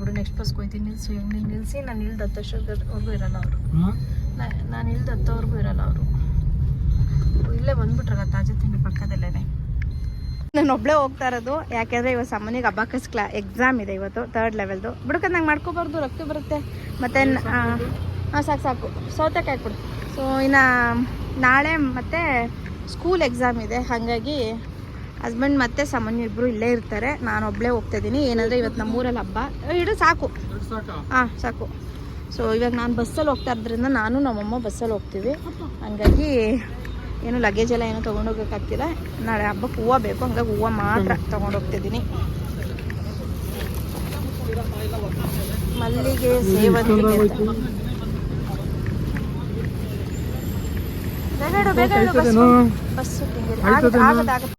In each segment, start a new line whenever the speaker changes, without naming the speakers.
ಬಿಡು ನೆಕ್ಸ್ಟ್ ಬಸ್ಗೆ ಹೋಗ್ತೀನಿ ನಿಲ್ಸಿ ನಿಲ್ಲಿಸಿ ನಾನು ಇಲ್ದ ಹತ್ತಷ್ಟವರೆಗೂ ಇರಲ್ಲ ಅವರು. ನಾನು ಇಲ್ದ ಹತ್ತೋವರೆಗೂ ಇರಲ್ಲ ಅವರು. ಇಲ್ಲೇ ಬಂದ್ಬಿಟ್ರಲ್ಲ ತಾಜಾ ತಿಂಡಿ ಪಕ್ಕದಲ್ಲೇ ನಾನು ಒಬ್ಬಳೇ ಹೋಗ್ತಾ ಇರೋದು ಯಾಕೆಂದರೆ ಇವತ್ತು ಸಾಮಾನಿಗೆ ಅಬಾಕಸ್ ಕ್ಲಾ ಎಕ್ಸಾಮ್ ಇದೆ ಇವತ್ತು ತರ್ಡ್ ಲೆವೆಲ್ದು ಬಿಡ್ಕಂದ್ ನಂಗೆ ಮಾಡ್ಕೋಬಾರ್ದು ರಕ್ತ ಬರುತ್ತೆ. ಮತ್ತೆ ಹಾಂ ಸಾಕು ಸಾಕು. ಸೌತೆಕಾಯಿ ಕೊಡು. ಸೊ ಇನ್ನು ನಾಳೆ ಮತ್ತೆ ಸ್ಕೂಲ್ ಎಕ್ಸಾಮ್ ಇದೆ ಹಾಗಾಗಿ ಹಸ್ಬೆಂಡ್ ಮತ್ತೆ ಸಾಮಾನ್ಯ ಇಬ್ಬರು ಇಲ್ಲೇ ಇರ್ತಾರೆ. ನಾನು ಒಬ್ಳೆ ಹೋಗ್ತಾ ಇದ್ದೀನಿ. ಏನಂದರೆ ಇವತ್ತು ನಮ್ಮೂರಲ್ಲಿ ಹಬ್ಬ. ಇಡು, ಸಾಕಾ. ಹಾಂ, ಸಾಕು. ಸೊ ಇವಾಗ ನಾನು ಬಸ್ಸಲ್ಲಿ ಹೋಗ್ತಾ ಇದ್ರಿಂದ ನಾನು, ನಮ್ಮಮ್ಮ ಬಸ್ಸಲ್ಲಿ ಹೋಗ್ತೀವಿ. ಹಂಗಾಗಿ ಏನು ಲಗೇಜ್ ಎಲ್ಲ ಏನು ತೊಗೊಂಡೋಗೋಕ್ಕಾಗ್ತಿಲ್ಲ ನಾಳೆ ಹಬ್ಬಕ್ಕೆ ಹೂವು ಬೇಕು. ಹಂಗಾಗಿ ಹೂವು ಮಾತ್ರ ತೊಗೊಂಡೋಗ್ತಿದ್ದೀನಿ ಮಲ್ಲಿಗೆ, ಸೇವಂತಿಗೆ ಅಂತ. ಬೇಗ ಇಡು, ಬೇಗ ಇಡು, ಬಸ್ಸು. ಬಸ್ಸು ತಿಂದಿರಿ. ಆಗತ್ತೆ, ಆಗತ್ತೆ, ಆಗತ್ತೆ.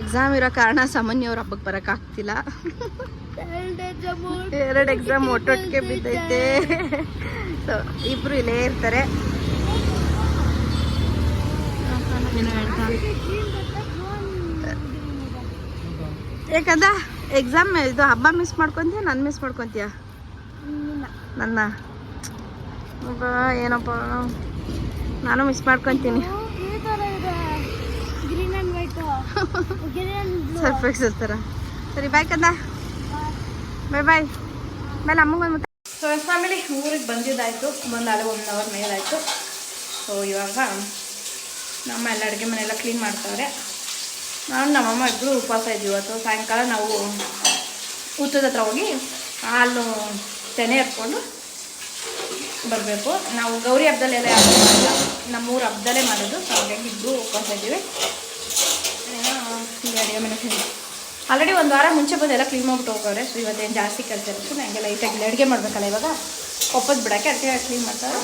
ಎಕ್ಸಾಮ್ ಇರೋ ಕಾರಣ ಸಾಮಾನ್ಯ ಅವ್ರ ಹಬ್ಬಕ್ಕೆ ಆಗ್ತಿಲ್ಲ. ಎರಡು ಎಕ್ಸಾಮ್ ಒಟ್ಟೊಟ್ಟಿಗೆ ಬಿದ್ದೈತೆ. ಸೊ ಇಬ್ರು ಇಲ್ಲೇ ಇರ್ತಾರೆ. ಯಾಕಂದ ಎಕ್ಸಾಮ್ ಇದು ಹಬ್ಬ ಮಿಸ್ ಮಾಡ್ಕೊಂತೀಯ ನಾನು ಮಿಸ್ ಮಾಡ್ಕೊಂತೀಯ? ನನ್ನ? ಅಬ್ಬಾ, ಏನಪ್ಪ? ನಾನು ಮಿಸ್ ಮಾಡ್ಕೊತೀನಿ. ಸರ್ಪ್ರೈಸ್ ಇರ್ತಾರ? ಸರಿ ಬಾಯ್ ಕಂದ ಬಾಯ್ ಬಾಯ್ ಮೇಲೆ ಅಮ್ಮಗೆ ಬಂದು ಸೊ ಫ್ಯಾಮಿಲಿ ಊರಿಗೆ ಬಂದಿದ್ದಾಯಿತು. ಬಂದು ಅಲ್ಲೇ ಒನ್ ಅವರ್ ಮೇಲಾಯಿತು. ಸೊ ಇವಾಗ ನಮ್ಮ ಎಲ್ಲ ಅಡುಗೆ ಮನೆಯೆಲ್ಲ ಕ್ಲೀನ್ ಮಾಡ್ತಾವ್ರೆ. ನಾನು ನಮ್ಮಮ್ಮ ಇಬ್ಬರು ಉಪವಾಸ ಇದ್ದೀವಿ. ಅಥವಾ ಸಾಯಂಕಾಲ ನಾವು ಊಟದ ಹತ್ರ ಹೋಗಿ ಹಾಲು ತೆನೆ ಎತ್ಕೊಂಡು ಬರಬೇಕು. ನಾವು ಗೌರಿ ಹಬ್ಬದಲ್ಲೆಲ್ಲ ಯಾವ ಯಾವುದು ಮಾಡಲ್ಲ. ನಮ್ಮೂರ ಹಬ್ಬದಲ್ಲೇ ಮಾಡೋದು. ಸೊ ಹಾಗಾಗಿ ಇಬ್ಬರು ಉಪವಾಸ ಇದ್ದೀವಿ. ಅಡುಗೆ ಮನೆ ಆಲ್ರೆಡಿ ಒಂದು ವಾರ ಮುಂಚೆ ಬಂದು ಎಲ್ಲ ಕ್ಲೀನ್ ಮಾಡ್ಬಿಟ್ಟು ಹೋಗೋರೆ ಸೊ ಇವತ್ತೇನು ಜಾಸ್ತಿ ಕೆಲಸ ಇರುತ್ತೆ ನನಗೆ ಲೈಟಾಗಿ ಅಡುಗೆ ಮಾಡಬೇಕಲ್ಲ ಇವಾಗ. ಒಪ್ಪದ್ ಬಿಡೋಕ್ಕೆ ಅಡುಗೆ ಕ್ಲೀನ್ ಮಾಡ್ತಾರೆ.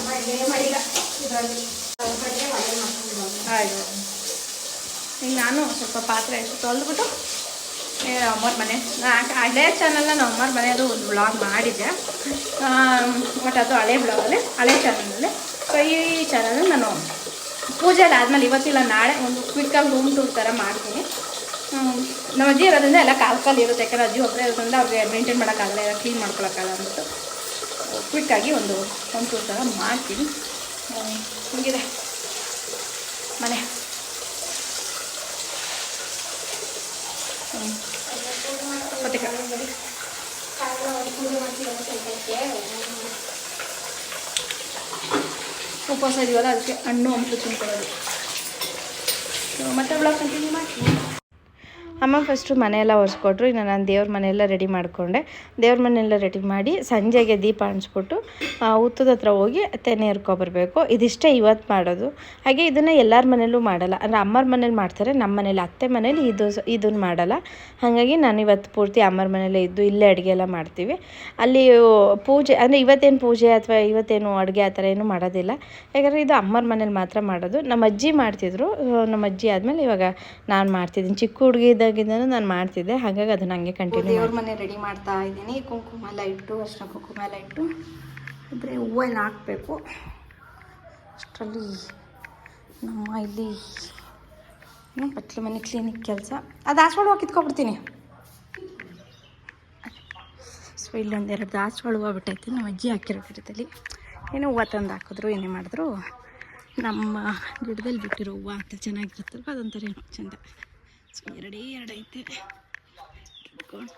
ಆಯ್ತು. ಈಗ ನಾನು ಸ್ವಲ್ಪ ಪಾತ್ರೆ ತೊಳೆದ್ಬಿಟ್ಟು ಅಮ್ಮವ್ರ ಮನೆ. ಹಳೆಯ ಹಳೆ ಚಾನಲ್ನ ನಾವು ಅಮ್ಮವ್ರ ಮನೆಯದು ಒಂದು ಬ್ಲಾಗ್ ಮಾಡಿದ್ದೆ. ಬಟ್ ಅದು ಹಳೆ ಬ್ಲಾಗಲ್ಲಿ ಹಳೆ ಚಾನಲಲ್ಲಿ ಸೊ ಈ ಚಾನಲ್ ನಾನು ಪೂಜೆ ಎಲ್ಲ ಆದಮೇಲೆ ಇವತ್ತಿಲ್ಲ ನಾಳೆ ಒಂದು ಕ್ವಿಕ್ಕಾಗಿ ರೂಮ್ ಟೂರ್ ಥರ ಮಾಡ್ತೀನಿ. ನಮ್ಮ ಅಜ್ಜಿ ಇರೋದ್ರಿಂದ ಎಲ್ಲ ಕಾಲು ಕಾಲು ಇರುತ್ತೆ. ಯಾಕಂದ್ರೆ ಅಜ್ಜಿ ಒಬ್ಬರೇ ಇರೋದ್ರಿಂದ ಅವ್ರಿಗೆ ಮೇಂಟೈನ್ ಮಾಡೋಕ್ಕಾಗಲ್ಲ, ಎಲ್ಲ ಕ್ಲೀನ್ ಮಾಡ್ಕೊಳಕ್ಕಾಗಲ್ಲ ಅಂದ್ಬಿಟ್ಟು ಕ್ವಿಕ್ಕಾಗಿ ಒಂದು ಒಂದು ಥರ ಮಾಡ್ತೀನಿ. ಹಿಂಗಿದೆ ಮನೆ. ಉಪವಾಸ ಇದೀವಲ್ಲ ಅದಕ್ಕೆ ಹಣ್ಣು, ಹಂಪಲು ತಿನ್ಕೊಳ್ಳೋದು. ಮತ್ತೆ ಬ್ಲಾಕ್ ಕಂಟಿನ್ಯೂ ಮಾಡ್ತೀನಿ. ಅಮ್ಮ ಫಸ್ಟು ಮನೆಯೆಲ್ಲ ಒರೆಸ್ಕೊಟ್ರು, ಇನ್ನು ನಾನು ದೇವ್ರ ಮನೆಯೆಲ್ಲ ರೆಡಿ ಮಾಡಿಕೊಂಡೆ. ದೇವ್ರ ಮನೆಯೆಲ್ಲ ರೆಡಿ ಮಾಡಿ ಸಂಜೆಗೆ ದೀಪ ಅಣಿಸ್ಬಿಟ್ಟು ಉತ್ತದ ಹತ್ರ ಹೋಗಿ ತೆನೆ ಹರ್ಕೊಬರ್ಬೇಕು ಇದಿಷ್ಟೇ ಇವತ್ತು ಮಾಡೋದು. ಹಾಗೆ ಇದನ್ನು ಎಲ್ಲರ ಮನೇಲೂ ಮಾಡಲ್ಲ. ಅಂದರೆ ಅಮ್ಮರ ಮನೇಲಿ ಮಾಡ್ತಾರೆ ನಮ್ಮ ಮನೇಲಿ ಅತ್ತೆ ಮನೇಲಿ ಇದು ಇದನ್ನು ಇದನ್ನ ಮಾಡಲ್ಲ. ಹಾಗಾಗಿ ನಾನು ಇವತ್ತು ಪೂರ್ತಿ ಅಮ್ಮರ ಮನೇಲೇ ಇದ್ದು ಇಲ್ಲೇ ಅಡುಗೆ ಎಲ್ಲ ಮಾಡ್ತೀವಿ. ಅಲ್ಲಿ ಪೂಜೆ, ಅಂದರೆ ಇವತ್ತೇನು ಪೂಜೆ ಅಥವಾ ಇವತ್ತೇನು ಅಡುಗೆ ಆ ಥರ ಏನು ಮಾಡೋದಿಲ್ಲ. ಯಾಕಂದರೆ ಇದು ಅಮ್ಮರ ಮನೇಲಿ ಮಾತ್ರ ಮಾಡೋದು. ನಮ್ಮ ಅಜ್ಜಿ ಮಾಡ್ತಿದ್ರು. ನಮ್ಮ ಅಜ್ಜಿ ಆದಮೇಲೆ ಇವಾಗ ನಾನು ಮಾಡ್ತಿದ್ದೀನಿ. ಚಿಕ್ಕ ಹುಡುಗಿ ಇದ್ದಾಗಿಂದನೂ ನಾನು ಮಾಡ್ತಿದ್ದೆ ಹಾಗಾಗಿ ಅದನ್ನ ಹಂಗೆ ಕಂಟಿನ್ಯೂ ದೇವ್ರ ಮನೆ ರೆಡಿ ಮಾಡ್ತಾ ಇದ್ದೀನಿ. ಕುಂಕುಮ ಎಲ್ಲ ಇಟ್ಟು ಅರ್ಶಿನ ಕುಂಕುಮ ಎಲ್ಲ ಇಟ್ಟು ಇದ್ರೆ ಹೂವು ಎಲ್ಲ ಹಾಕಬೇಕು. ಅಷ್ಟರಲ್ಲಿ ನಮ್ಮ ಇಲ್ಲಿ ಬಟ್ಲು ಮನೆ ಕ್ಲೀನಿಕ್ ಕೆಲಸ. ಅದು ಹಾಸ್ಕೊಂಡು ಹೋಗಿ ಕಿತ್ಕೊಬಿಡ್ತೀನಿ. ಸೊ ಇಲ್ಲೊಂದು ಎರಡು ದಾಸವಾಳ ಹೂವು ಬಿಟ್ಟೈತೆ ನಮ್ಮ ಅಜ್ಜಿ ಹಾಕಿರೋ ಗಿಡದಲ್ಲಿ. ಏನೋ ಹೂವು ತಂದು ಹಾಕಿದ್ರು ಏನೇ ಮಾಡಿದ್ರು ನಮ್ಮ ಗಿಡದಲ್ಲಿ ಬಿಟ್ಟಿರೋ ಹೂವು ಅಂತ ಚೆನ್ನಾಗಿರುತ್ತಲ್ವ? ಅದೊಂಥರ ಏನೋ ಚಂದ. ಎರಡೇ ಎರಡು ಐತೆ ಇಟ್ಕೊಂಡು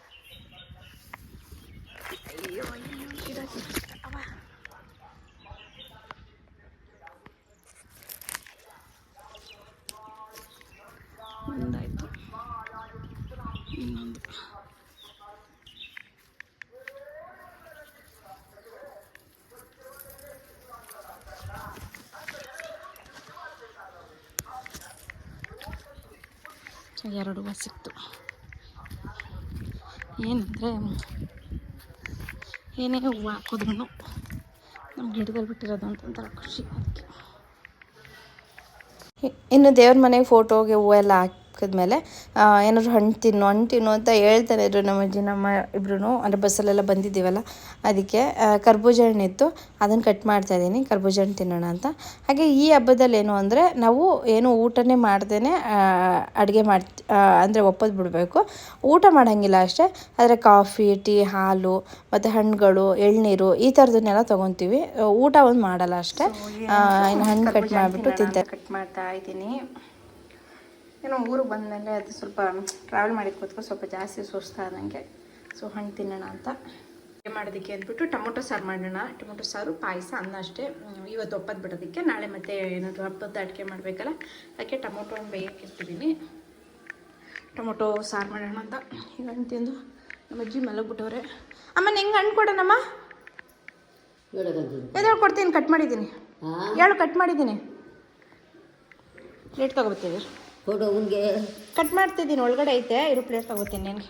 ಅಯ್ಯೋ ಅಯ್ಯೋ ಗಿಡ ಎರಡು ಹೂವು ಸಿಕ್ತು ಏನಂದರೆ, ಏನೇ ಹೂವು ಹಾಕೋದ್ರೂ ನಮ್ಮ ಗಿಡದಲ್ಲಿ ಬಿಟ್ಟಿರೋದು ಅಂತಂದ್ರೆ ಖುಷಿ. ಇನ್ನು ದೇವ್ರ ಮನೆಗೆ ಫೋಟೋಗೆ ಹೂವು ಎಲ್ಲ ಹಾಕಿ ಹಾಕಿದ್ಮೇಲೆ ಏನಾದ್ರು ಹಣ್ಣು ತಿನ್ನು ಹಣ್ಣು ತಿನ್ನು ಅಂತ ಹೇಳ್ತಾನೆ ಇದ್ರು ನಮ್ಮ ಅಜ್ಜಿ ನಮ್ಮ ಇಬ್ರು ಅಂದರೆ ಬಸ್ಸಲ್ಲೆಲ್ಲ ಬಂದಿದ್ದೀವಲ್ಲ ಅದಕ್ಕೆ ಕರ್ಬೂಜ ಹಣ್ಣಿತ್ತು ಅದನ್ನು ಕಟ್ ಮಾಡ್ತಾ ಇದ್ದೀನಿ ಕರ್ಬೂಜ ಹಣ್ಣು ತಿನ್ನೋಣ ಅಂತ. ಹಾಗೆ ಈ ಹಬ್ಬದಲ್ಲಿ ಏನು ಅಂದರೆ ನಾವು ಏನು ಊಟನೇ ಮಾಡ್ದೇ ಅಡುಗೆ ಮಾಡಿ ಅಂದರೆ ಒಪ್ಪದ್ ಬಿಡಬೇಕು. ಊಟ ಮಾಡೋಂಗಿಲ್ಲ ಅಷ್ಟೇ ಆದರೆ ಕಾಫಿ ಟೀ ಹಾಲು ಮತ್ತು ಹಣ್ಣುಗಳು ಎಳ್ನೀರು ಈ ಥರದನ್ನೆಲ್ಲ ತೊಗೊತೀವಿ. ಊಟ ಒಂದು ಮಾಡಲ್ಲ ಅಷ್ಟೇ. ಇನ್ನು ಹಣ್ಣು ಕಟ್ ಮಾಡಿಬಿಟ್ಟು ತಿಂತಾರೆ. ಕಟ್ ಮಾಡ್ತಾ ಇದ್ದೀನಿ. ಏನೋ ಊರಿಗೆ ಬಂದಮೇಲೆ ಅದು ಸ್ವಲ್ಪ ಟ್ರಾವೆಲ್ ಮಾಡಿ ಕೂತ್ಕೊ ಸ್ವಲ್ಪ ಜಾಸ್ತಿ ಸುಸ್ತಾದಂಗೆ ಸೊ ಹಣ್ಣು ತಿನ್ನೋಣ ಅಂತ. ಮಾಡೋದಕ್ಕೆ ಅಂದ್ಬಿಟ್ಟು ಟೊಮೊಟೊ ಸಾರು ಮಾಡೋಣ. ಟೊಮೊಟೊ ಸಾರು ಪಾಯಸ ಅನ್ನ ಅಷ್ಟೇ. ಇವತ್ತು ಒಪ್ಪತ್ತು ಬಿಡೋದಕ್ಕೆ. ನಾಳೆ ಮತ್ತೆ ಏನಾದರೂ ಹಬ್ಬದ ಅಡುಗೆ ಮಾಡಬೇಕಲ್ಲ ಅದಕ್ಕೆ ಟೊಮೊಟೊ ಹಣ್ಣು ಬೇಯಕ್ಕೆ ಇಟ್ಟಿದ್ದೀನಿ ಟೊಮೊಟೊ ಸಾರು ಮಾಡೋಣ ಅಂತ. ಈಗ ಹಣ್ಣು ತಿಂದು ನಮ್ಮ ಅಜ್ಜಿ ಮಲಗ್ಬಿಟ್ಟವ್ರೆ. ಅಮ್ಮ ಹೆಂಗೆ ಹಣ್ಣು ಕೊಡೋಣಮ್ಮ? ಎದ್ದೇಳು ಕೊಡ್ತೀನಿ ಕಟ್ ಮಾಡಿದ್ದೀನಿ. ಹೇಳು ಕಟ್ ಮಾಡಿದ್ದೀನಿ. ಲೇಟ್ ತಗೋಬರ್ತೀವಿ
ಕೊಡು ಅವನಿಗೆ.
ಕಟ್ ಮಾಡ್ತಿದ್ದೀನಿ ಒಳಗಡೆ ಐತೆ ಇರು ಪ್ಲೇಟ್ ತಗೋತೀನಿ ನಿನಗೆ.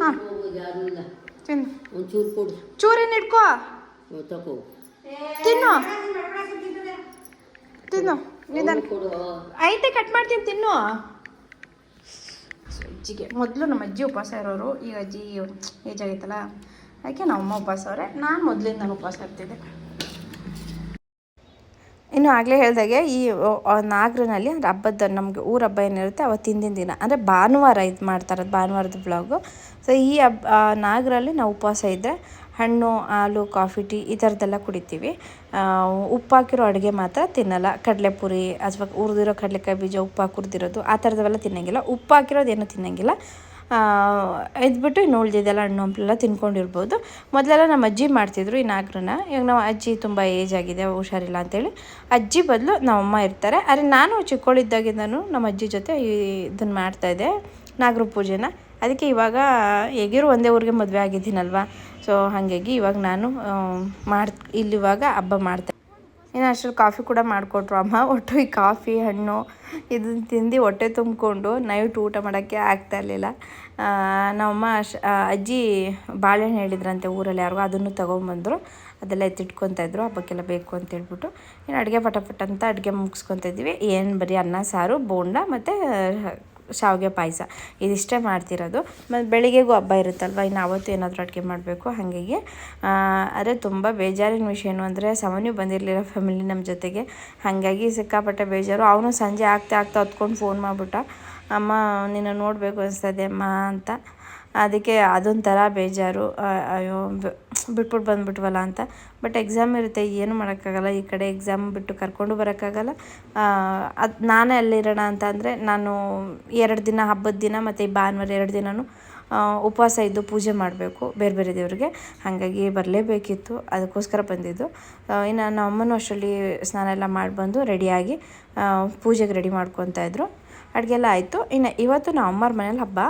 ಹಾಂ. ತಿನ್ನು.
ಒಂಚೂರು ಕೊಡು.
ಚೂರೇನು ಇಟ್ಕೋ
ತಗೋ
ತಿನ್ನು. ತಿನ್ನು. ನಿಧಾನ ಐತೆ ಕಟ್ ಮಾಡ್ತೀನಿ ತಿನ್ನು. ಅಜ್ಜಿಗೆ. ಮೊದಲು ನಮ್ಮ ಅಜ್ಜಿ ಉಪವಾಸ ಇರೋರು, ಈಗ ಅಜ್ಜಿ ಏಜ್ ಆಗೈತಲ್ಲ, ಅದಕ್ಕೆ ನಮ್ಮ ಅಮ್ಮ ಉಪವಾಸ ಅವರೇ. ನಾನು ಮೊದಲಿಂದ ನಾನು ಉಪವಾಸ ಇರ್ತಿದ್ದೆ. ಇನ್ನು ಆಗಲೇ ಹೇಳ್ದಾಗೆ, ಈ ನಾಗರನಲ್ಲಿ ಅಂದರೆ ಹಬ್ಬದ, ನಮಗೆ ಊರ ಹಬ್ಬ ಏನಿರುತ್ತೆ ಅವತ್ತಿನ ದಿನ. ಅಂದರೆ ಭಾನುವಾರ ಇದು ಮಾಡ್ತಾರೆ ಭಾನುವಾರದ ಬ್ಲಾಗು ಸೊ ಈ ಹಬ್ಬ ನಾಗರಲ್ಲಿ ನಾವು ಉಪವಾಸ ಇದ್ದರೆ ಹಣ್ಣು, ಹಾಲು, ಕಾಫಿ, ಟೀ ಈ ಥರದ್ದೆಲ್ಲ ಕುಡಿತೀವಿ. ಆ, ಉಪ್ಪು ಹಾಕಿರೋ ಅಡುಗೆ ಮಾತ್ರ ತಿನ್ನಲ್ಲ. ಕಡಲೆಪುರಿ ಅಥವಾ ಹುರಿದಿರೋ ಕಡಲೆಕಾಯಿ ಬೀಜ ಉಪ್ಪು ಹಾಕಿ ಹುರಿದಿರೋದು ಆ ಥರದವೆಲ್ಲ ತಿನ್ನಂಗಿಲ್ಲ. ಉಪ್ಪು ಹಾಕಿರೋದು ಏನೂ ತಿನ್ನಂಗಿಲ್ಲ ಇದ್ಬಿಟ್ಟು ಇನ್ನು ಉಳಿದಿದ್ದೆಲ್ಲ ಹಣ್ಣು ಹಂಪಲೆಲ್ಲ ತಿನ್ಕೊಂಡಿರ್ಬೋದು. ಮೊದಲೆಲ್ಲ ನಮ್ಮ ಅಜ್ಜಿ ಮಾಡ್ತಿದ್ರು ಈ ನಾಗರನ್ನ. ಇವಾಗ ನಾವು ಅಜ್ಜಿ ತುಂಬ ಏಜ್ ಆಗಿದೆ ಹುಷಾರಿಲ್ಲ ಅಂತೇಳಿ. ಅಜ್ಜಿ ಬದಲು ನಮ್ಮಮ್ಮ ಇರ್ತಾರೆ. ಆದರೆ ನಾನು ಚಿಕ್ಕವಳಿದ್ದಾಗಿಂದನೂ ನಮ್ಮ ಅಜ್ಜಿ ಜೊತೆ ಇದನ್ನು ಮಾಡ್ತಾಯಿದ್ದೆ ನಾಗರ ಪೂಜೆನ. ಅದಕ್ಕೆ ಇವಾಗ ಹೇಗಿರು ಒಂದೇ ಊರಿಗೆ ಮದುವೆ ಆಗಿದ್ದೀನಲ್ವ? ಸೊ ಹಾಗಾಗಿ ಇವಾಗ ನಾನು ಮಾಡ್, ಇಲ್ಲಿವಾಗ ಹಬ್ಬ ಮಾಡ್ತೆ ಇನ್ನು ಅಷ್ಟರಲ್ಲಿ ಕಾಫಿ ಕೂಡ ಮಾಡಿಕೊಟ್ರು ಅಮ್ಮ. ಒಟ್ಟು ಈ ಕಾಫಿ, ಹಣ್ಣು, ಇದನ್ನು ತಿಂದು ಹೊಟ್ಟೆ ತುಂಬಿಕೊಂಡು ನೈಟ್ ಊಟ ಮಾಡೋಕ್ಕೆ ಆಗ್ತಾ ಇರಲಿಲ್ಲ. ನಮ್ಮಮ್ಮ ಅಶ್ ಅಜ್ಜಿ ಬಾಳೆಹಣ್ಣು ಹೇಳಿದ್ರಂತೆ ಊರಲ್ಲಿ ಯಾರಿಗೂ, ಅದನ್ನು ತೊಗೊಂಬಂದರು. ಅದೆಲ್ಲ ಎತ್ತಿಟ್ಕೊತಾಯಿದ್ರು ಹಬ್ಬಕ್ಕೆಲ್ಲ ಬೇಕು ಅಂತ ಹೇಳ್ಬಿಟ್ಟು. ಇನ್ನು ಅಡುಗೆ ಪಟಪಟ ಅಂತ ಅಡುಗೆ ಮುಗಿಸ್ಕೊತಾ ಇದ್ವಿ ಏನು, ಬರೀ ಅನ್ನ, ಸಾರು, ಬೋಂಡ ಮತ್ತು ಶಾವಿಗೆ ಪಾಯಸ. ಇದಿಷ್ಟೇ ಮಾಡ್ತಿರೋದು. ಮತ್ತು ಬೆಳಿಗ್ಗೆಗೂ ಹಬ್ಬ ಇರುತ್ತಲ್ವ? ಇನ್ನು ಅವತ್ತು ಏನಾದರೂ ಅಡುಗೆ ಮಾಡಬೇಕು? ಹಾಗಾಗಿ. ಅರೆ ತುಂಬ ಬೇಜಾರಿನ ವಿಷಯ ಏನು ಅಂದರೆ, ಸಾಮಾನ್ಯ ಬಂದಿರಲಿಲ್ಲ ಫ್ಯಾಮಿಲಿ ನಮ್ಮ ಜೊತೆಗೆ. ಹಾಗಾಗಿ ಸಿಕ್ಕಾಪಟ್ಟೆ ಬೇಜಾರು. ಅವನು ಸಂಜೆ ಆಗ್ತಾ ಆಗ್ತಾ ಹೊತ್ಕೊಂಡು ಫೋನ್ ಮಾಡಿಬಿಟ್ಟ. ಅಮ್ಮ, ನಿನ್ನ ನೋಡಬೇಕು ಅನಿಸ್ತದೆ ಅಮ್ಮ ಅಂತ. ಅದಕ್ಕೆ ಅದೊಂಥರ ಬೇಜಾರು. ಅಯ್ಯೋ ಬಿಟ್ಬಿಟ್ಟು ಬಂದ್ಬಿಟ್ವಲ್ಲ ಅಂತ. ಬಟ್ ಎಕ್ಸಾಮ್ ಇರುತ್ತೆ, ಏನು ಮಾಡೋಕ್ಕಾಗಲ್ಲ. ಈ ಕಡೆ ಎಕ್ಸಾಮ್ ಬಿಟ್ಟು ಕರ್ಕೊಂಡು ಬರೋಕ್ಕಾಗಲ್ಲ. ಅದು ನಾನೇ ಅಲ್ಲಿರೋಣ ಅಂತ ಅಂದರೆ ನಾನು ಎರಡು ದಿನ, ಹಬ್ಬದ ದಿನ ಮತ್ತು ಈ ಭಾನುವಾರ ಎರಡು ದಿನವೂ ಉಪವಾಸ ಇದ್ದು ಪೂಜೆ ಮಾಡಬೇಕು ಬೇರೆ ಬೇರೆ ದೇವರಿಗೆ. ಹಾಗಾಗಿ ಬರಲೇಬೇಕಿತ್ತು, ಅದಕ್ಕೋಸ್ಕರ ಬಂದಿದ್ದು. ಇನ್ನು ನಮ್ಮ ಅಮ್ಮನೂ ಅಷ್ಟರಲ್ಲಿ ಸ್ನಾನ ಎಲ್ಲ ಮಾಡಿ ಬಂದು ರೆಡಿಯಾಗಿ ಪೂಜೆಗೆ ರೆಡಿ ಮಾಡ್ಕೊತಾ ಇದ್ರು. ಅಡುಗೆ ಎಲ್ಲ ಆಯಿತು. ಇನ್ನು ಇವತ್ತು ನಮ್ಮ ಅಮ್ಮರ ಮನೇಲಿ ಹಬ್ಬ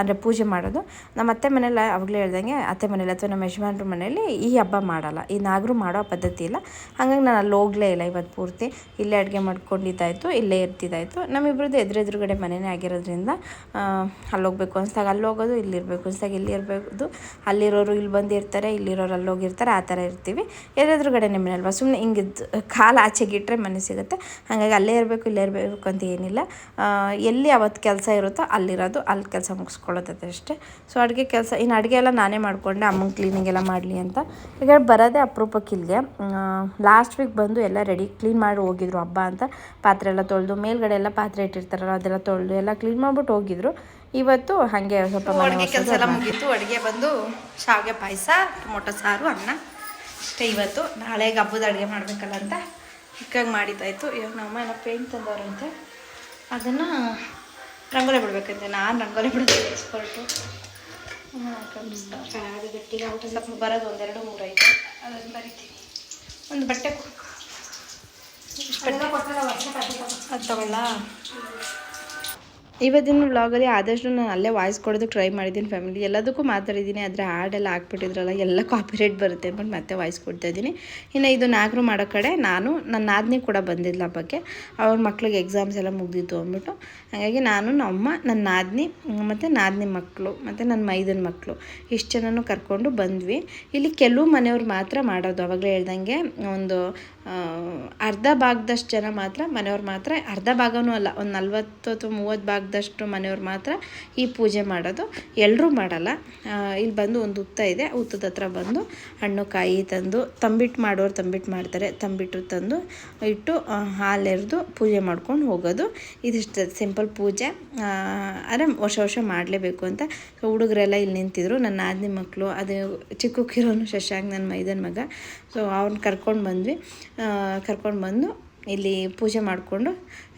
ಅಂದರೆ ಪೂಜೆ ಮಾಡೋದು. ನಮ್ಮ ಅತ್ತೆ ಮನೇಲಿ ಅವಾಗಲೇ ಹೇಳ್ದಂಗೆ ಅತ್ತೆ ಮನೇಲಿ ಅಥವಾ ನಮ್ಮ ಯಜಮಾನ್ರ ಮನೇಲಿ ಈ ಹಬ್ಬ ಮಾಡಲ್ಲ. ಈ ನಾಗರು ಮಾಡೋ ಪದ್ಧತಿ ಇಲ್ಲ. ಹಾಗಾಗಿ ನಾನು ಅಲ್ಲಿ ಹೋಗಲೇ ಇಲ್ಲ ಇವತ್ತು ಪೂರ್ತಿ. ಇಲ್ಲೇ ಅಡುಗೆ ಮಾಡ್ಕೊಂಡಿದ್ದಾಯಿತು, ಇಲ್ಲೇ ಇರ್ತಿದ್ದಾಯಿತು. ನಮ್ಮಿಬ್ರದ್ದು ಎದುರೆದುರುಗಡೆ ಮನೆಯೇ ಆಗಿರೋದ್ರಿಂದ ಅಲ್ಲಿ ಹೋಗ್ಬೇಕು ಅನ್ಸ್ದಾಗ ಅಲ್ಲಿ ಹೋಗೋದು ಇಲ್ಲಿರಬೇಕು ಅನ್ಸ್ದಾಗ ಇಲ್ಲಿ ಇರಬೇಕು ಅಲ್ಲಿರೋರು ಇಲ್ಲಿ ಬಂದಿರ್ತಾರೆ ಇಲ್ಲಿರೋರು ಅಲ್ಲಿ ಹೋಗಿರ್ತಾರೆ, ಆ ಥರ ಇರ್ತೀವಿ. ಎದುರೆದುರುಗಡೆ ಮನೆ ಅಲ್ವಾ ಸುಮ್ಮನೆ ಹಿಂಗಿದ್ದು ಕಾಲು ಆಚೆಗಿಟ್ರೆ ಮನೆ ಸಿಗುತ್ತೆ. ಹಾಗಾಗಿ ಅಲ್ಲೇ ಇರಬೇಕು, ಇಲ್ಲೇ ಇರಬೇಕು ಅಂತ ಏನಿಲ್ಲ. ಎಲ್ಲಿ ಅವತ್ತು ಕೆಲಸ ಇರುತ್ತೋ ಅಲ್ಲಿರೋದು ಅಲ್ಲಿ ಕೆಲಸ ಮುಗಿಸ್ಕೊಳ್ಳೋದು ಅಷ್ಟೇ. ಸೊ ಅಡುಗೆ ಕೆಲಸ ಇನ್ನು ಅಡುಗೆ ಎಲ್ಲ ನಾನೇ ಮಾಡಿಕೊಂಡೆ ಅಮ್ಮನ ಕ್ಲೀನಿಂಗ್ ಎಲ್ಲ ಮಾಡಲಿ ಅಂತ. ಈಗ ಬರೋದೇ ಅಪರೂಪಕ್ಕೆ ಇಲ್ಲಿಗೆ ಲಾಸ್ಟ್ ವೀಕ್ ಬಂದು ಎಲ್ಲ ರೆಡಿ ಕ್ಲೀನ್ ಮಾಡಿ ಹೋಗಿದ್ರು ಹಬ್ಬ ಅಂತ. ಪಾತ್ರೆ ಎಲ್ಲ ತೊಳೆದು ಮೇಲ್ಗಡೆ ಎಲ್ಲ ಪಾತ್ರೆ ಇಟ್ಟಿರ್ತಾರಲ್ಲ ಅದೆಲ್ಲ ತೊಳೆದು ಎಲ್ಲ ಕ್ಲೀನ್ ಮಾಡಿಬಿಟ್ಟು ಹೋಗಿದ್ರು. ಇವತ್ತು ಹಾಗೆ ಸ್ವಲ್ಪ ಅಡುಗೆ ಕೆಲಸ ಎಲ್ಲ ಮುಗೀತು. ಅಡುಗೆ ಬಂದು ಶಾವಿಗೆ ಪಾಯಸ ಟೊಮೊಟೊ ಸಾರು ಅನ್ನ. ಅಷ್ಟೇ ಇವತ್ತು. ನಾಳೆಗೆ ಹಬ್ಬದ ಅಡುಗೆ ಮಾಡಬೇಕಲ್ಲ ಅಂತ. ಚಿಕ್ಕಾಗಿ ಮಾಡಿದ್ದಾಯಿತು. ಇವಾಗ ನಮ್ಮ ಏನೋ ಪೇಂಟ್ ತಂದವ್ರಂತೆ. ಅದನ್ನು ರಂಗೋಲಿ ಬಿಡಬೇಕಂತೆ. ನಾನು ರಂಗೋಲಿ ಬಿಡೋದು ಎಕ್ಸ್ಪರ್ಟು ಸ್ವಲ್ಪ. ಬರೋದು ಒಂದೆರಡು ಮೂರು ಐತೆ. ಅದನ್ನು ಬರಿತೀನಿ. ಒಂದು ಬಟ್ಟೆ ಬಟ್ಟೆ ಅದು ತಗೊಳ್ಳ? ಇವತ್ತಿನ ವ್ಲಾಗಲ್ಲಿ ಆದಷ್ಟು ನಾನು ಅಲ್ಲೇ ವಾಯ್ಸ್ ಕೊಡೋದಕ್ಕೆ ಟ್ರೈ ಮಾಡಿದ್ದೀನಿ ಫ್ಯಾಮಿಲಿ. ಎಲ್ಲದಕ್ಕೂ ಮಾತಾಡಿದ್ದೀನಿ, ಆದರೆ ಹಾಡೆಲ್ಲ ಹಾಕ್ಬಿಟ್ಟಿದ್ರಲ್ಲ, ಎಲ್ಲ ಕಾಪಿರೇಟ್ ಬರುತ್ತೆ ಅಂದ್ಬಿಟ್ಟು ಮತ್ತೆ ವಾಯ್ಸ್ ಕೊಡ್ತಾ ಇದ್ದೀನಿ. ಇನ್ನು ಇದು ನಾಗರು ಮಾಡೋ ಕಡೆ ನಾನು, ನನ್ನ ನಾದಿನಿ ಕೂಡ ಬಂದಿದ್ಲ ಹಬ್ಬಕ್ಕೆ. ಅವ್ರ ಮಕ್ಳಿಗೆ ಎಕ್ಸಾಮ್ಸ್ ಎಲ್ಲ ಮುಗ್ದಿತ್ತು ಅಂದ್ಬಿಟ್ಟು. ಹಾಗಾಗಿ ನಾನು ನಮ್ಮ ನನ್ನ ನಾದಿನಿ, ಮತ್ತು ನಾದಿನಿ ಮಕ್ಕಳು ಮತ್ತು ನನ್ನ ಮೈದನ ಮಕ್ಕಳು ಇಷ್ಟು ಜನನೂ ಕರ್ಕೊಂಡು ಬಂದ್ವಿ. ಇಲ್ಲಿ ಕೆಲವು ಮನೆಯವ್ರು ಮಾತ್ರ ಮಾಡೋದು. ಅವಾಗಲೇ ಹೇಳ್ದಂಗೆ ಒಂದು ಅರ್ಧ ಭಾಗದಷ್ಟು ಜನ ಮಾತ್ರ, ಮನೆಯವ್ರು ಮಾತ್ರ ಅರ್ಧ ಭಾಗವೂ ಅಲ್ಲ, ಒಂದು ನಲ್ವತ್ತು ಅಥವಾ ಮೂವತ್ತು ಭಾಗದಷ್ಟು ಮನೆಯವ್ರು ಮಾತ್ರ ಈ ಪೂಜೆ ಮಾಡೋದು. ಎಲ್ಲರೂ ಮಾಡಲ್ಲ. ಇಲ್ಲಿ ಬಂದು ಒಂದು ಹುತ್ತ ಇದೆ. ಹುತ್ತದ ಹತ್ರ ಬಂದು ಹಣ್ಣು, ಕಾಯಿ ತಂದು ತಂಬಿಟ್ಟು ಮಾಡೋರು ತಂಬಿಟ್ಟು ಮಾಡ್ತಾರೆ. ತಂಬಿಟ್ಟು ತಂದು ಇಟ್ಟು ಹಾಲೆರೆದು ಪೂಜೆ ಮಾಡ್ಕೊಂಡು ಹೋಗೋದು. ಇದಿಷ್ಟು ಸಿಂಪಲ್ ಪೂಜೆ. ಆದರೆ ವರ್ಷ ವರ್ಷ ಮಾಡಲೇಬೇಕು ಅಂತ. ಸೊ, ಹುಡುಗರೆಲ್ಲ ಇಲ್ಲಿ ನಿಂತಿದ್ರು. ನನ್ನ ಆದ್ನಿ ಮಕ್ಕಳು ಅದು ಚಿಕ್ಕಕ್ಕಿರೋನು ಶಶಾಂಕ್ ನನ್ನ ಮೈದನ್ ಮಗ. ಸೊ, ಅವ್ನು ಕರ್ಕೊಂಡು ಬಂದ್ವಿ. ಕರ್ಕೊಂಡು ಬಂದು ಇಲ್ಲಿ ಪೂಜೆ ಮಾಡಿಕೊಂಡು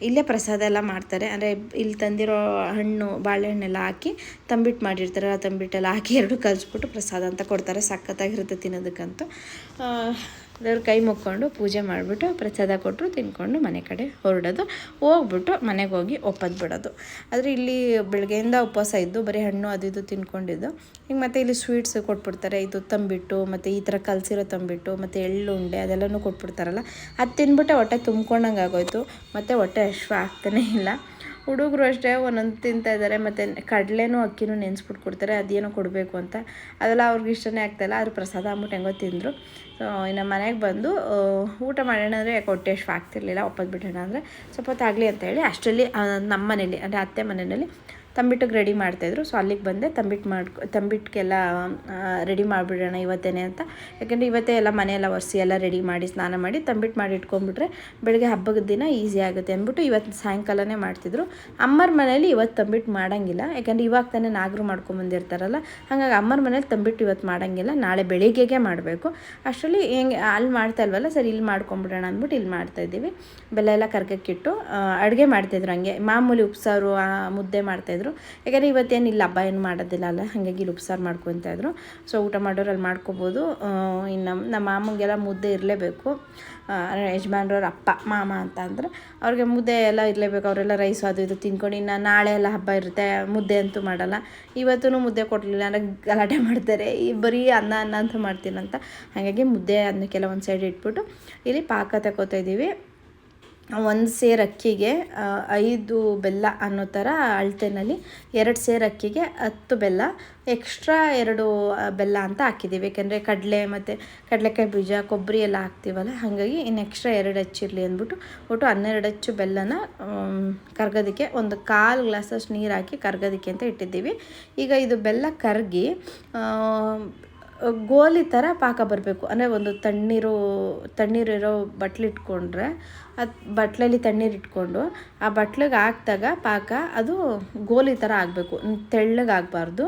ಇಲ್ಲೇ ಪ್ರಸಾದ ಎಲ್ಲ ಮಾಡ್ತಾರೆ. ಅಂದರೆ ಇಲ್ಲಿ ತಂದಿರೋ ಹಣ್ಣು, ಬಾಳೆಹಣ್ಣೆಲ್ಲ ಹಾಕಿ ತಂಬಿಟ್ಟು ಮಾಡಿರ್ತಾರೆ. ಆ ತಂಬಿಟ್ಟೆಲ್ಲ ಹಾಕಿ ಎರಡು ಕಲಿಸ್ಬಿಟ್ಟು ಪ್ರಸಾದ ಅಂತ ಕೊಡ್ತಾರೆ. ಸಖತ್ತಾಗಿರುತ್ತೆ ತಿನ್ನೋದಕ್ಕಂತೂ. ದೇವ್ರ ಕೈ ಮುಕ್ಕೊಂಡು ಪೂಜೆ ಮಾಡಿಬಿಟ್ಟು ಪ್ರಸಾದ ಕೊಟ್ಟರು, ತಿನ್ಕೊಂಡು ಮನೆ ಕಡೆ ಹೊರಡೋದು. ಹೋಗ್ಬಿಟ್ಟು ಮನೆಗೆ ಹೋಗಿ ಒಪ್ಪದು ಬಿಡೋದು. ಆದರೆ ಇಲ್ಲಿ ಬೆಳಗ್ಗೆಯಿಂದ ಉಪವಾಸ ಇದ್ದು, ಬರೀ ಹಣ್ಣು ಅದು ಇದು ತಿನ್ಕೊಂಡಿದ್ದು. ಈಗ ಮತ್ತೆ ಇಲ್ಲಿ ಸ್ವೀಟ್ಸ್ ಕೊಟ್ಬಿಡ್ತಾರೆ, ಇದು ತಂಬಿಟ್ಟು, ಮತ್ತು ಈ ಥರ ಕಲಸಿರೋ ತಂಬಿಟ್ಟು, ಮತ್ತು ಎಳ್ಳು ಉಂಡೆ ಅದೆಲ್ಲನೂ ಕೊಟ್ಬಿಡ್ತಾರಲ್ಲ. ಅದು ತಿನ್ಬಿಟ್ಟೆ ಹೊಟ್ಟೆ ತುಂಬ್ಕೊಂಡಂಗೆ ಆಗೋಯ್ತು ಮತ್ತು ಹೊಟ್ಟೆ ಅಶ್ವ ಆಗ್ತಾನೇ ಇಲ್ಲ. ಹುಡುಗರು ಅಷ್ಟೇ ಒಂದೊಂದು ತಿಂತಾ ಇದ್ದಾರೆ, ಮತ್ತು ಕಡಲೆನೂ ಅಕ್ಕಿನೂ ನೆನೆಸ್ಬಿಟ್ಟು ಕೊಡ್ತಾರೆ ಅದೇನೋ ಕೊಡಬೇಕು ಅಂತ. ಅದೆಲ್ಲ ಅವ್ರಿಗೆ ಇಷ್ಟನೇ ಆಗ್ತಾಯಿಲ್ಲ, ಆದರೆ ಪ್ರಸಾದ ಅಂದ್ಬಿಟ್ಟು ಹೆಂಗೋ ತಿಂದರು. ಸೊ ಇನ್ನು ಮನೆಗೆ ಬಂದು ಊಟ ಮಾಡೋಣ ಅಂದರೆ ಯಾಕೆ ಹೊಟ್ಟೆ ಅಷ್ಟು ಆಗ್ತಿರ್ಲಿಲ್ಲ ಬಿಡೋಣ ಅಂದರೆ ಸ್ವಲ್ಪ ಹೊತ್ತಾಗಲಿ ಅಂತ ಹೇಳಿ, ಅಷ್ಟರಲ್ಲಿ ನಮ್ಮ ಮನೇಲಿ ಅಂದರೆ ಅತ್ತೆ ಮನೆಯಲ್ಲಿ ತಂಬಿಟ್ಟಿಗೆ ರೆಡಿ ಮಾಡ್ತಾಯಿದ್ರು ಸೊ ಅಲ್ಲಿಗೆ ಬಂದೆ. ತಂಬಿಟ್ಟು ಮಾಡ್ಕೊ ತಂಬಿಟ್ಟಿಗೆಲ್ಲ ರೆಡಿ ಮಾಡಿಬಿಡೋಣ ಇವತ್ತೇನೆ ಅಂತ. ಯಾಕೆಂದರೆ ಇವತ್ತೇ ಎಲ್ಲ ಮನೆಯೆಲ್ಲ ಒರೆಸಿ ಎಲ್ಲ ರೆಡಿ ಮಾಡಿ, ಸ್ನಾನ ಮಾಡಿ ತಂಬಿಟ್ಟು ಮಾಡಿ ಇಟ್ಕೊಂಡ್ಬಿಟ್ರೆ ಬೆಳಗ್ಗೆ ಹಬ್ಬದ ದಿನ ಈಸಿ ಆಗುತ್ತೆ ಅಂದ್ಬಿಟ್ಟು ಇವತ್ತು ಸಾಯಂಕಾಲನೇ ಮಾಡ್ತಿದ್ರು. ಅಮ್ಮರ ಮನೇಲಿ ಇವತ್ತು ತಂಬಿಟ್ಟು ಮಾಡೋಂಗಿಲ್ಲ. ಯಾಕೆಂದರೆ ಇವಾಗ ತಾನೇ ನಾಗರು ಮಾಡ್ಕೊಂಬಂದಿರ್ತಾರಲ್ಲ ಹಾಗಾಗಿ ಅಮ್ಮರ ಮನೇಲಿ ತಂಬಿಟ್ಟು ಇವತ್ತು ಮಾಡೋಂಗಿಲ್ಲ. ನಾಳೆ ಬೆಳಿಗ್ಗೆಗೆ ಮಾಡಬೇಕು. ಅಷ್ಟರಲ್ಲಿ ಹೆಂಗೆ, ಅಲ್ಲಿ ಮಾಡ್ತಾ ಇಲ್ವಲ್ಲ, ಸರಿ ಇಲ್ಲಿ ಮಾಡ್ಕೊಂಬಿಡೋಣ ಅಂದ್ಬಿಟ್ಟು ಇಲ್ಲಿ ಮಾಡ್ತಾಯಿದ್ದೀವಿ ಬೆಲ್ಲ ಎಲ್ಲ ಕರ್ಕಕ್ಕಿಟ್ಟು ಅಡುಗೆ ಮಾಡ್ತಾಯಿದ್ರು ಹಂಗೆ. ಮಾಮೂಲಿ ಉಪ್ಸಾರು ಮುದ್ದೆ ಮಾಡ್ತಾಯಿದ್ರು ಯಾಕಂದರೆ ಇವತ್ತೇನು ಇಲ್ಲ ಹಬ್ಬ ಏನು ಮಾಡೋದಿಲ್ಲ ಅಲ್ಲ, ಹಾಗಾಗಿ ಇಲ್ಲಿ ಉಪ್ಸಾರು ಮಾಡ್ಕೊತಾ ಇದ್ರು. ಸೊ ಊಟ ಮಾಡೋರು ಅಲ್ಲಿ ಮಾಡ್ಕೋಬೋದು. ಇನ್ನು ನಮ್ಮ ಮಾಮಂಗೆಲ್ಲ ಮುದ್ದೆ ಇರಲೇಬೇಕು. ಯಜಮಾನ್ರವ್ರ ಅಪ್ಪ, ಮಾಮ ಅಂತ ಅಂದರೆ ಅವ್ರಿಗೆ ಮುದ್ದೆ ಎಲ್ಲ ಇರಲೇಬೇಕು. ಅವರೆಲ್ಲ ರೈಸು ಅದು ಇದು ತಿನ್ಕೊಂಡು ಇನ್ನು ನಾಳೆ ಎಲ್ಲ ಹಬ್ಬ ಇರುತ್ತೆ, ಮುದ್ದೆ ಅಂತೂ ಮಾಡಲ್ಲ. ಇವತ್ತೂ ಮುದ್ದೆ ಕೊಡಲಿಲ್ಲ, ಅಂದರೆ ಗಲಾಟೆ ಮಾಡ್ತಾರೆ. ಈ ಬರೀ ಅನ್ನ ಅನ್ನ ಅಂತ ಮಾಡ್ತೀನಂತ. ಹಾಗಾಗಿ ಮುದ್ದೆ ಅನ್ನಕ್ಕೆಲ್ಲ ಒಂದು ಸೈಡ್ ಇಟ್ಬಿಟ್ಟು ಇಲ್ಲಿ ಪಾಕ ತಗೋತಾ ಇದ್ದೀವಿ ಒಂದು ಸೇರು ಅಕ್ಕಿಗೆ ಐದು ಬೆಲ್ಲ ಅನ್ನೋ ಥರ ಅಳತೆನಲ್ಲಿ ಎರಡು ಸೇರು ಅಕ್ಕಿಗೆ ಹತ್ತು ಬೆಲ್ಲ. ಎಕ್ಸ್ಟ್ರಾ ಎರಡು ಬೆಲ್ಲ ಅಂತ ಹಾಕಿದ್ದೀವಿ. ಯಾಕೆಂದರೆ ಕಡಲೆ ಮತ್ತು ಕಡಲೆಕಾಯಿ ಬೀಜ, ಕೊಬ್ಬರಿ ಎಲ್ಲ ಹಾಕ್ತೀವಲ್ಲ, ಹಾಗಾಗಿ ಇನ್ನು ಎಕ್ಸ್ಟ್ರಾ ಎರಡು ಹಚ್ಚಿರಲಿ ಅಂದ್ಬಿಟ್ಟು ಒಟ್ಟು ಹನ್ನೆರಡು ಹಚ್ಚು ಬೆಲ್ಲನ ಕರ್ಗೋದಕ್ಕೆ ಒಂದು ಕಾಲು ಗ್ಲಾಸಷ್ಟು ನೀರು ಹಾಕಿ ಕರ್ಗೋದಕ್ಕೆ ಅಂತ ಇಟ್ಟಿದ್ದೀವಿ. ಈಗ ಇದು ಬೆಲ್ಲ ಕರಗಿ ಗೋಲಿ ಥರ ಪಾಕ ಬರಬೇಕು. ಅಂದರೆ ಒಂದು ತಣ್ಣೀರು, ತಣ್ಣೀರಿರೋ ಬಟ್ಲು ಇಟ್ಕೊಂಡ್ರೆ ಅದು ಬಟ್ಲಲ್ಲಿ ತಣ್ಣೀರಿಟ್ಕೊಂಡು ಆ ಬಟ್ಲಿಗೆ ಹಾಕ್ದಾಗ ಪಾಕ ಅದು ಗೋಲಿ ಥರ ಆಗಬೇಕು. ತೆಳ್ಳಗೆ ಆಗಬಾರ್ದು.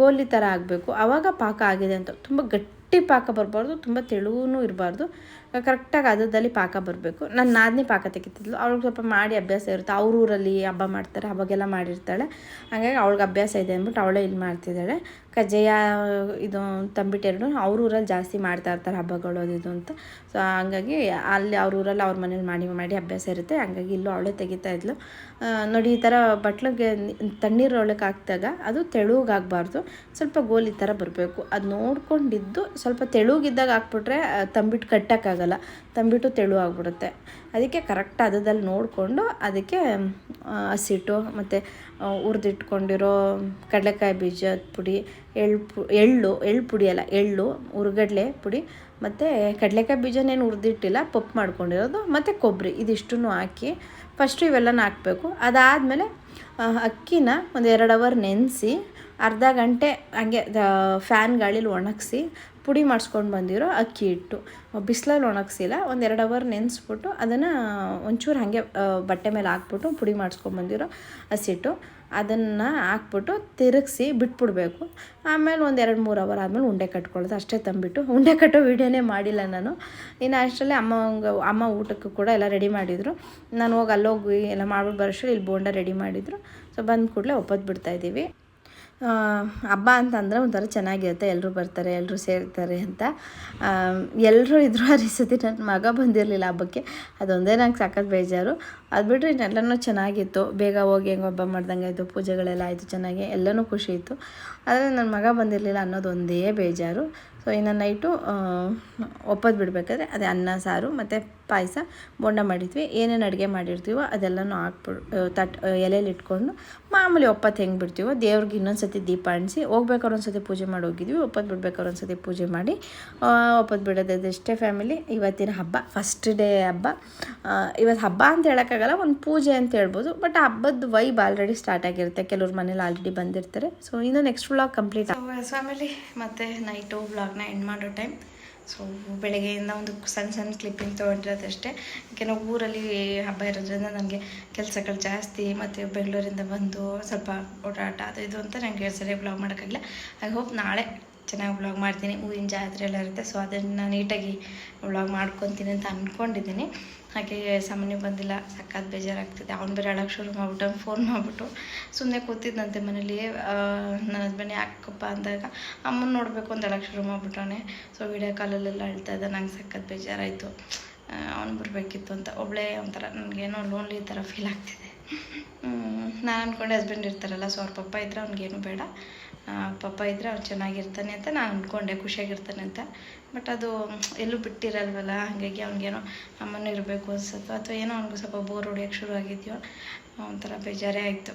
ಗೋಲಿ ಥರ ಆಗಬೇಕು. ಆವಾಗ ಪಾಕ ಆಗಿದೆ ಅಂತ. ತುಂಬ ಗಟ್ಟಿ ಪಾಕ ಬರಬಾರ್ದು. ತುಂಬ ತೆಳುವೂ ಇರಬಾರ್ದು. ಕರೆಕ್ಟಾಗಿ ಅದದಲ್ಲಿ ಪಾಕ ಬರಬೇಕು. ನನ್ನ ನಾದಿನಿ ಪಾಕ ತೆಗಿತಿದ್ಲು. ಅವ್ಳಿಗೆ ಸ್ವಲ್ಪ ಮಾಡಿ ಅಭ್ಯಾಸ ಇರುತ್ತೆ. ಅವ್ರ ಊರಲ್ಲಿ ಹಬ್ಬ ಮಾಡ್ತಾರೆ. ಅವಾಗೆಲ್ಲ ಮಾಡಿರ್ತಾಳೆ. ಹಾಗಾಗಿ ಅವಳಿಗೆ ಅಭ್ಯಾಸ ಇದೆ ಅಂದ್ಬಿಟ್ಟು ಅವಳೇ ಇಲ್ಲಿ ಮಾಡ್ತಿದ್ದಾಳೆ. ಕಜ್ಜಾಯ, ಇದು ತಂಬಿಟ್ಟು ಎರಡು ಅವ್ರ ಊರಲ್ಲಿ ಜಾಸ್ತಿ ಮಾಡ್ತಾ ಇರ್ತಾರೆ ಹಬ್ಬಗಳು ಅದು ಇದು ಅಂತ. ಸೊ ಹಂಗಾಗಿ ಅಲ್ಲಿ ಅವ್ರ ಊರಲ್ಲಿ ಅವ್ರ ಮನೇಲಿ ಮಾಡಿ ಮಾಡಿ ಅಭ್ಯಾಸ ಇರುತ್ತೆ. ಹಂಗಾಗಿ ಇಲ್ಲೂ ಅವಳೆ ತೆಗಿತಾ ಇದ್ಲು. ನೋಡಿ, ಈ ಥರ ಬಟ್ಲಿಗೆ ತಣ್ಣೀರು ಒಳಗೆ ಹಾಕಿದಾಗ ಅದು ತೆಳುಗಾಗಬಾರ್ದು. ಸ್ವಲ್ಪ ಗೋಲಿ ಥರ ಬರಬೇಕು. ಅದು ನೋಡ್ಕೊಂಡಿದ್ದು ಸ್ವಲ್ಪ ತೆಳುಗಿದ್ದಾಗ ಹಾಕ್ಬಿಟ್ರೆ ತಂಬಿಟ್ಟು ಕಟ್ಟೋಕ್ಕಾಗಲ್ಲ. ತಂಬಿಟ್ಟು ತೆಳು ಆಗಿಬಿಡುತ್ತೆ. ಅದಕ್ಕೆ ಕರೆಕ್ಟ್ ಅದದಲ್ಲಿ ನೋಡಿಕೊಂಡು ಅದಕ್ಕೆ ಹಸಿಟ್ಟು ಮತ್ತು ಹುರಿದಿಟ್ಕೊಂಡಿರೋ ಕಡಲೆಕಾಯಿ ಬೀಜದ ಪುಡಿ, ಎಳ್ಳು ಎಳ್ಳು ಎಳ್ಳು ಪುಡಿ ಅಲ್ಲ, ಎಳ್ಳು ಹುರ್ಗಡ್ಲೆ ಪುಡಿ ಮತ್ತು ಕಡಲೆಕಾಯಿ ಬೀಜನೇನು ಹುರಿದಿಟ್ಟಿಲ್ಲ ಪಪ್ಪು ಮಾಡ್ಕೊಂಡಿರೋದು ಮತ್ತು ಕೊಬ್ಬರಿ ಇದಿಷ್ಟನ್ನು ಹಾಕಿ ಫಸ್ಟು ಇವೆಲ್ಲನೂ ಹಾಕಬೇಕು. ಅದಾದಮೇಲೆ ಅಕ್ಕಿನ ಒಂದು ಎರಡು ಅವರ್ ನೆನೆಸಿ, ಅರ್ಧ ಗಂಟೆ ಹಂಗೆ ಫ್ಯಾನ್ ಗಾಳಿಲಿ ಒಣಗಿಸಿ ಪುಡಿ ಮಾಡಿಸ್ಕೊಂಡು ಬಂದಿರೋ ಅಕ್ಕಿ ಹಿಟ್ಟು. ಬಿಸಿಲಲ್ಲಿ ಒಣಗಿಸಿಲ್ಲ, ಒಂದು ಎರಡು ಅವರ್ ನೆನೆಸ್ಬಿಟ್ಟು ಅದನ್ನು ಒಂಚೂರು ಹಾಗೆ ಬಟ್ಟೆ ಮೇಲೆ ಹಾಕ್ಬಿಟ್ಟು ಪುಡಿ ಮಾಡಿಸ್ಕೊಂಡು ಬಂದಿರೋ ಹಸಿಟ್ಟು ಅದನ್ನು ಹಾಕ್ಬಿಟ್ಟು ತಿರುಗಿಸಿ ಬಿಟ್ಬಿಡ್ಬೇಕು. ಆಮೇಲೆ ಒಂದು ಎರಡು ಮೂರು ಅವರ್ ಆದಮೇಲೆ ಉಂಡೆ ಕಟ್ಕೊಳ್ಳೋದು ಅಷ್ಟೇ ತಂಬಿಟ್ಟು ಉಂಡೆ ಕಟ್ಟೋ ವೀಡಿಯೋನೇ ಮಾಡಿಲ್ಲ ನಾನು. ಇನ್ನು ಅಷ್ಟರಲ್ಲಿ ಅಮ್ಮ ಅಮ್ಮ ಊಟಕ್ಕೂ ಕೂಡ ಎಲ್ಲ ರೆಡಿ ಮಾಡಿದರು. ನಾನು ಹೋಗಿ ಅಲ್ಲೋಗಿ ಎಲ್ಲ ಮಾಡ್ಬಿಟ್ಟು ಬರೋಷ್ಟು ಇಲ್ಲಿ ಬೋಂಡ ರೆಡಿ ಮಾಡಿದರು. ಸೊ ಬಂದ ಕೂಡಲೇ ಒಪ್ಪತ್ತು ಬಿಡ್ತಾಯಿದ್ದೀವಿ ಹಬ್ಬ ಅಂತಂದರೆ ಒಂಥರ ಚೆನ್ನಾಗಿರುತ್ತೆ. ಎಲ್ಲರೂ ಬರ್ತಾರೆ ಎಲ್ಲರೂ ಸೇರ್ತಾರೆ ಅಂತ. ಎಲ್ಲರೂ ಇದ್ರು ಹರಿಸತಿ ಸತಿ ನನ್ನ ಮಗ ಬಂದಿರಲಿಲ್ಲ ಹಬ್ಬಕ್ಕೆ. ಅದೊಂದೇ ನಂಗೆ ಸಖತ್ ಬೇಜಾರು. ಅದು ಬಿಟ್ಟರೆ ಇನ್ನೆಲ್ಲನೂ ಚೆನ್ನಾಗಿತ್ತು. ಬೇಗ ಹೋಗಿ ಹೆಂಗೆ ಹಬ್ಬ ಮಾಡ್ದಂಗೆ ಆಯಿತು, ಪೂಜೆಗಳೆಲ್ಲ ಆಯಿತು ಚೆನ್ನಾಗಿ, ಎಲ್ಲನೂ ಖುಷಿ ಇತ್ತು. ಆದರೆ ನನ್ನ ಮಗ ಬಂದಿರಲಿಲ್ಲ ಅನ್ನೋದು ಒಂದೇ ಬೇಜಾರು. ಸೊ ಇನ್ನು ನೈಟು ಒಪ್ಪದ್ ಬಿಡಬೇಕಾದ್ರೆ ಅದೇ ಅನ್ನ, ಸಾರು ಮತ್ತು ಪಾಯಸ ಬೋಂಡ ಮಾಡಿದ್ವಿ. ಏನೇನು ಅಡುಗೆ ಮಾಡಿರ್ತೀವೋ ಅದೆಲ್ಲನೂ ಹಾಕ್ಬಿಡು, ತಟ್ ಎಲೆಯಲ್ಲಿ ಇಟ್ಕೊಂಡು ಮಾಮೂಲಿ ಒಪ್ಪತ್ತು ಹೆಂಗೆ ಬಿಡ್ತೀವೋ, ದೇವ್ರಿಗೆ ಇನ್ನೊಂದು ಸತಿ ದೀಪ ಅಂಟಿಸಿ ಹೋಗ್ಬೇಕಾದ್ರೆ ಒಂದು ಸತಿ ಪೂಜೆ ಮಾಡಿ ಹೋಗಿದ್ವಿ, ಒಪ್ಪತ್ತು ಬಿಡ್ಬೇಕಾದ್ರೆ ಒಂದು ಸತಿ ಪೂಜೆ ಮಾಡಿ ಒಪ್ಪತ್ತು ಬಿಡೋದಷ್ಟೇ ಫ್ಯಾಮಿಲಿ ಇವತ್ತಿನ ಹಬ್ಬ ಫಸ್ಟ್ ಡೇ ಹಬ್ಬ. ಇವತ್ತು ಹಬ್ಬ ಅಂತ ಹೇಳೋಕ್ಕಾಗಲ್ಲ, ಒಂದು ಪೂಜೆ ಅಂತ ಹೇಳ್ಬೋದು. ಬಟ್ ಹಬ್ಬದ ವೈಬ್ ಆಲ್ರೆಡಿ ಸ್ಟಾರ್ಟ್ ಆಗಿರುತ್ತೆ. ಕೆಲವ್ರ ಮನೇಲಿ ಆಲ್ರೆಡಿ ಬಂದಿರ್ತಾರೆ. ಸೊ ಇನ್ನು ನೆಕ್ಸ್ಟ್ ವ್ಲಾಗ್ ಕಂಪ್ಲೀಟ್ ಫ್ಯಾಮಿಲಿ ಮತ್ತು ನೈಟು ವ್ಲಾಗ್ನ ಎಂಡ್ ಮಾಡೋ ಟೈಮ್ ಸೊ ಬೆಳಗ್ಗೆಯಿಂದ ಒಂದು ಸಣ್ಣ ಸಣ್ಣ ಕ್ಲಿಪ್ಪಿಂಗ್ ತೊಗೊಂಡಿರೋದಷ್ಟೇ. ಯಾಕೆ ನಾವು ಊರಲ್ಲಿ ಹಬ್ಬ ಇರೋದ್ರಿಂದ ನನಗೆ ಕೆಲಸಗಳು ಜಾಸ್ತಿ, ಮತ್ತು ಬೆಂಗಳೂರಿಂದ ಬಂದು ಸ್ವಲ್ಪ ಓಡಾಟ ಅದು ಇದು ಅಂತ ನನಗೆ ಸರಿಯಾಗಿ ಬ್ಲಾಗ್ ಮಾಡೋಕ್ಕಾಗಿಲ್ಲ ಐ ಹೋಪ್ ನಾಳೆ ಚೆನ್ನಾಗಿ ವ್ಲಾಗ್ ಮಾಡ್ತೀನಿ ಹೂವಿನ ಜಾತ್ರೆ ಎಲ್ಲ ಇರುತ್ತೆ ಸೊ ಅದನ್ನು ನೀಟಾಗಿ ವ್ಲಾಗ್ ಮಾಡ್ಕೊತೀನಿ ಅಂತ ಅಂದ್ಕೊಂಡಿದ್ದೀನಿ ಹಾಗೆ ಸಾಮಾನ್ಯ ಬಂದಿಲ್ಲ ಸಕ್ಕತ್ ಬೇಜಾರಾಗ್ತಿದೆ. ಅವ್ನು ಬೇರೆ ಅಳಕ್ಕೆ ಶುರು ಮಾಡ್ಬಿಟ್ಟು ಫೋನ್ ಮಾಡಿಬಿಟ್ಟು ಸುಮ್ಮನೆ ಕೂತಿದ್ದಂತೆ ಮನೇಲಿ ನನ್ನ ಹಸ್ಬೆಂಡ್ ಯಾಕಪ್ಪ ಅಂದಾಗ, ಅಮ್ಮನ ನೋಡಬೇಕು ಅಂತ ಅಳಕ್ಕೆ ಶುರು ಮಾಡಿಬಿಟ್ಟವನೇ. ಸೊ ವಿಡಿಯೋ ಕಾಲಲ್ಲೆಲ್ಲ ಅಳ್ತಾ ಇದ್ದ, ನಂಗೆ ಸಕ್ಕತ್ತು ಬೇಜಾರಾಯಿತು ಅವ್ನು ಬರಬೇಕಿತ್ತು ಅಂತ. ಒಬ್ಬಳೇ ಒಂಥರ, ನನಗೇನೋ ಲೋನ್ಲಿ ಥರ ಫೀಲ್ ಆಗ್ತಿದೆ. ನಾನು ಅಂದ್ಕೊಂಡೆ ಹಸ್ಬೆಂಡ್ ಇರ್ತಾರಲ್ಲ ಸೊ ಅವ್ರ ಪಪ್ಪ ಇದ್ದರೆ ಅವ್ನಿಗೇನು ಬೇಡ. ಆ, ಪಪ್ಪ ಇದ್ದರೆ ಅವ್ನು ಚೆನ್ನಾಗಿರ್ತಾನೆ ಅಂತ ನಾನು ಅಂದ್ಕೊಂಡೆ ಖುಷಿಯಾಗಿರ್ತಾನೆ ಅಂತ. ಬಟ್ ಅದು ಎಲ್ಲೂ ಬಿಟ್ಟಿರಲ್ವಲ್ಲ ಹಾಗಾಗಿ ಅವ್ನಿಗೇನೋ ಅಮ್ಮನೂ ಇರಬೇಕು ಅನ್ಸುತ್ತೋ. ಅಥವಾ ಏನೋ ಅವ್ನಿಗೂ ಸ್ವಲ್ಪ ಬೋರ್ ಹೊಡಿಯೋಕ್ಕೆ ಶುರು ಆಗಿದೆಯೋ ಒಂಥರ ಬೇಜಾರೇ ಆಯಿತು.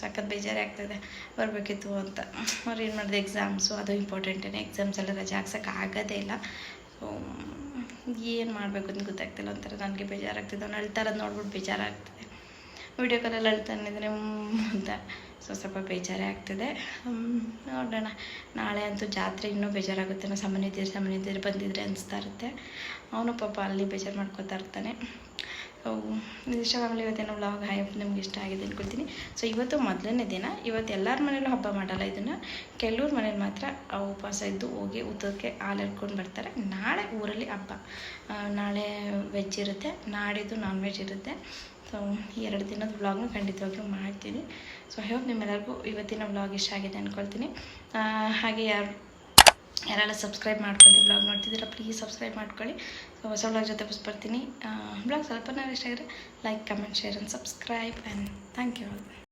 ಸಖತ್ ಬೇಜಾರೇ ಆಗ್ತದೆ. ಬರಬೇಕಿತ್ತು ಅಂತ. ಅವ್ರು ಏನು ಮಾಡಿದೆ ಎಕ್ಸಾಮ್ಸು ಅದು ಇಂಪಾರ್ಟೆಂಟೇ ಎಕ್ಸಾಮ್ಸ್ ಎಲ್ಲ ರಜೆ ಹಾಕ್ಸೋಕೆ ಆಗೋದೇ ಇಲ್ಲ. ಸೊ ಏನು ಮಾಡಬೇಕು ಅಂತ ಗೊತ್ತಾಗ್ತಿಲ್ಲ. ಒಂಥರ ನನಗೆ ಬೇಜಾರಾಗ್ತಿದೆ. ಅವ್ನು ಅಳ್ತಾ ಇರೋದು ನೋಡ್ಬಿಟ್ಟು ಬೇಜಾರಾಗ್ತಿದೆ. ವಿಡಿಯೋ ಕಾಲಲ್ಲಿ ಅಳ್ತಾನಿದ್ರೆ ಅಂತ. ಸೊ, ಸ್ವಲ್ಪ ಬೇಜಾರೇ ಆಗ್ತಿದೆ. ನೋಡೋಣ. ನಾಳೆ ಅಂತೂ ಜಾತ್ರೆ ಇನ್ನೂ ಬೇಜಾರಾಗುತ್ತೆ. ನಾವು ಸಾಮಾನ್ಯದಿರು ಸಾಮಾನ್ಯದಿರು ಬಂದಿದ್ರೆ ಅನಿಸ್ತಾ ಇರುತ್ತೆ. ಅವನು ಪಾಪ ಅಲ್ಲಿ ಬೇಜಾರು ಮಾಡ್ಕೋತಾ ಇರ್ತಾನೆ. ಸೊ ಇಷ್ಟ ಫ್ಯಾಮಿಲಿ ಇವತ್ತೇನೋ ವ್ಲಾಗ್ ಹಾಯ್ ನಿಮ್ಗೆ ಇಷ್ಟ ಆಗಿದೆ ಅಂದ್ಕೊಳ್ತೀನಿ ಸೊ, ಇವತ್ತು ಮೊದಲನೇ ದಿನ. ಇವತ್ತು ಎಲ್ಲರ ಮನೇಲೂ ಹಬ್ಬ ಮಾಡಲ್ಲ ಇದನ್ನು. ಕೆಲವ್ರ ಮನೇಲಿ ಮಾತ್ರ ಉಪವಾಸ ಇದ್ದು ಹೋಗಿ ಉದ್ದಕ್ಕೆ ಹಾಲು ಎಡ್ಕೊಂಡು ಬರ್ತಾರೆ. ನಾಳೆ ಊರಲ್ಲಿ ಹಬ್ಬ. ನಾಳೆ ವೆಜ್ ಇರುತ್ತೆ. ನಾಡಿದ್ದು ನಾನ್ ವೆಜ್ ಇರುತ್ತೆ. ಸೊ ಎರಡು ದಿನದ ವ್ಲಾಗ್ನ ಖಂಡಿತವಾಗ್ಲೂ ಮಾಡ್ತೀನಿ. ಸೊ ಐ ಹೋಪ್ ನಿಮ್ಮೆಲ್ಲರಿಗೂ ಇವತ್ತಿನ ವ್ಲಾಗ್ ಇಷ್ಟ ಆಗಿದೆ ಅಂದ್ಕೊಳ್ತೀನಿ ಹಾಗೆ ಯಾರು, ಯಾರೆಲ್ಲ ಸಬ್ಸ್ಕ್ರೈಬ್ ಮಾಡ್ಕೊಳ್ಳಿ ಬ್ಲಾಗ್ ನೋಡ್ತಿದ್ದೀರಾ ಪ್ಲೀಸ್ ಸಬ್ಸ್ಕ್ರೈಬ್ ಮಾಡ್ಕೊಳ್ಳಿ. ಸೊ ಹೊಸ ಬ್ಲಾಗ್ ಜೊತೆ ಬಸ್ ಬರ್ತೀನಿ. ಬ್ಲಾಗ್ ಸ್ವಲ್ಪ ಇಷ್ಟ ಆಗಿದೆ like comment share and subscribe and thank you